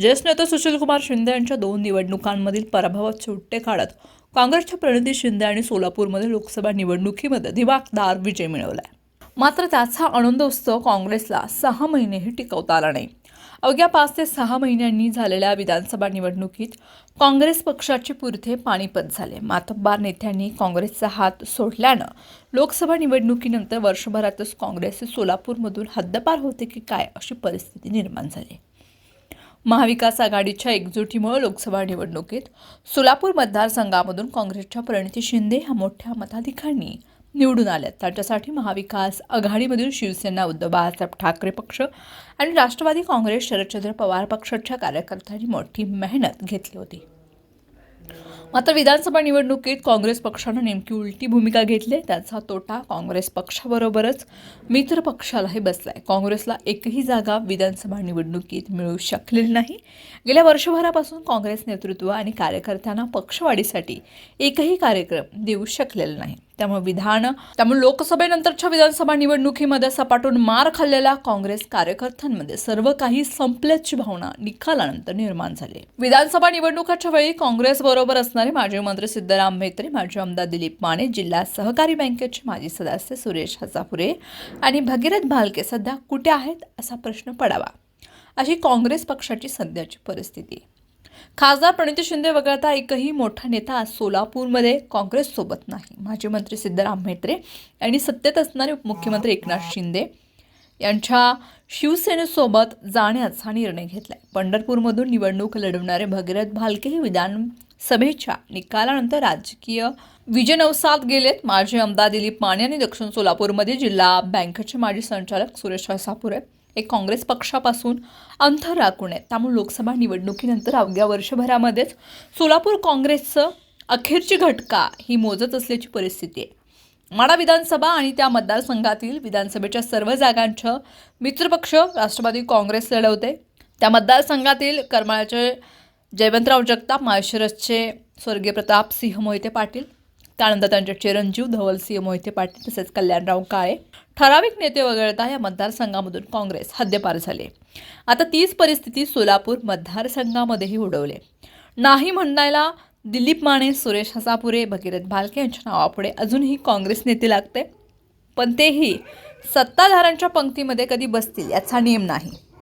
ज्येष्ठ नेते सुशीलकुमार शिंदे यांच्या दोन निवडणुकांमधील पराभवात सुट्टे काढत काँग्रेसच्या प्रणिती शिंदे आणि सोलापूरमध्ये लोकसभा निवडणुकीमध्ये दिमाखदार विजय मिळवलाय. मात्र त्याचा आनंद उत्सव काँग्रेसला सहा महिनेही टिकवता आला नाही. अवघ्या पाच ते सहा महिन्यांनी झालेल्या विधानसभा निवडणुकीत काँग्रेस पक्षाचे पुरथे पाणीपत झाले. मातब्बार नेत्यांनी काँग्रेसचा हात सोडल्यानं लोकसभा निवडणुकीनंतर वर्षभरातच काँग्रेस सोलापूरमधून हद्दपार होते की काय अशी परिस्थिती निर्माण झाली. महाविकास आघाडीच्या एकजुटीमुळे लोकसभा निवडणुकीत सोलापूर मतदारसंघामधून काँग्रेसच्या प्रणिती शिंदे ह्या मोठ्या मताधिकांनी निवडून आल्यात. त्यांच्यासाठी महाविकास आघाडीमधील शिवसेना उद्धव बाळासाहेब ठाकरे पक्ष आणि राष्ट्रवादी काँग्रेस शरदचंद्र पवार पक्षाच्या कार्यकर्त्यांनी मोठी मेहनत घेतली होती. मात्र विधानसभा निवडणुकीत काँग्रेस पक्षानं नेमकी उलटी भूमिका घेतली. त्याचा तोटा काँग्रेस पक्षाबरोबरच मित्र पक्षालाही बसलाय. काँग्रेसला एकही जागा विधानसभा निवडणुकीत मिळू शकलेली नाही. गेल्या वर्षभरापासून काँग्रेस नेतृत्व आणि कार्यकर्त्यांना पक्षवाढीसाठी एकही कार्यक्रम देऊ शकलेला नाही. त्यामुळे विधान त्यामुळे लोकसभेनंतरच्या विधानसभा निवडणुकीमध्ये सपाटून मार खाल्लेल्या काँग्रेस कार्यकर्त्यांमध्ये सर्व काही संपल्याची भावना निकालानंतर निर्माण झाली. विधानसभा निवडणुकाच्या वेळी काँग्रेस बरोबर असणारे माजी मंत्री सिद्धराम म्हेत्रे माजी आमदार दिलीप माने जिल्हा सहकारी बँकेचे माजी सदस्य सुरेश हसापुरे आणि भगीरथ भालके सध्या कुठे आहेत असा प्रश्न पडावा. अशी काँग्रेस पक्षाची सध्याची परिस्थिती. खासदार प्रणिती शिंदे वगळता एकही मोठा नेता आज सोलापूरमध्ये काँग्रेससोबत नाही. माजी मंत्री सिद्धराम म्हेत्रे आणि सत्तेत असणारे उपमुख्यमंत्री एकनाथ शिंदे यांच्या शिवसेनेसोबत जाण्याचा निर्णय घेतला आहे पंढरपूरमधून निवडणूक लढवणारे भगीरथ भालके हे विधानसभेच्या निकालानंतर राजकीय विजयनवसात गेलेत. माजी आमदार दिलीप माने आणि दक्षिण सोलापूरमध्ये जिल्हा बँकेचे माजी संचालक सुरेश सापुरे एक काँग्रेस पक्षापासून अंतर राखून आहेत. त्यामुळे लोकसभा निवडणुकीनंतर अवघ्या वर्षभरामध्येच सोलापूर काँग्रेसचं अखेरची घटका ही मोजत असल्याची परिस्थिती आहे. माडा विधानसभा आणि त्या मतदारसंघातील विधानसभेच्या सर्व जागांचं मित्रपक्ष राष्ट्रवादी काँग्रेस लढवते. त्या मतदारसंघातील करमाळ्याचे जयवंतराव जगताप माळशिरसचे स्वर्गीय प्रताप सिंह मोहिते पाटील त्यानंतर त्यांचे चिरंजीव धवलसिंह मोहिते पाटील तसेच कल्याणराव काळे ठराविक नेते वगळता या मतदारसंघामधून काँग्रेस हद्दपार झाले. आता तीच परिस्थिती सोलापूर मतदारसंघामध्येही उडवले. नाही म्हणायला दिलीप माने सुरेश हसापुरे भगीरथ भालके यांच्या नावापुढे अजूनही काँग्रेस नेते लागते. पण तेही सत्ताधाऱ्यांच्या पंक्तीमध्ये कधी बसतील याचा नियम नाही.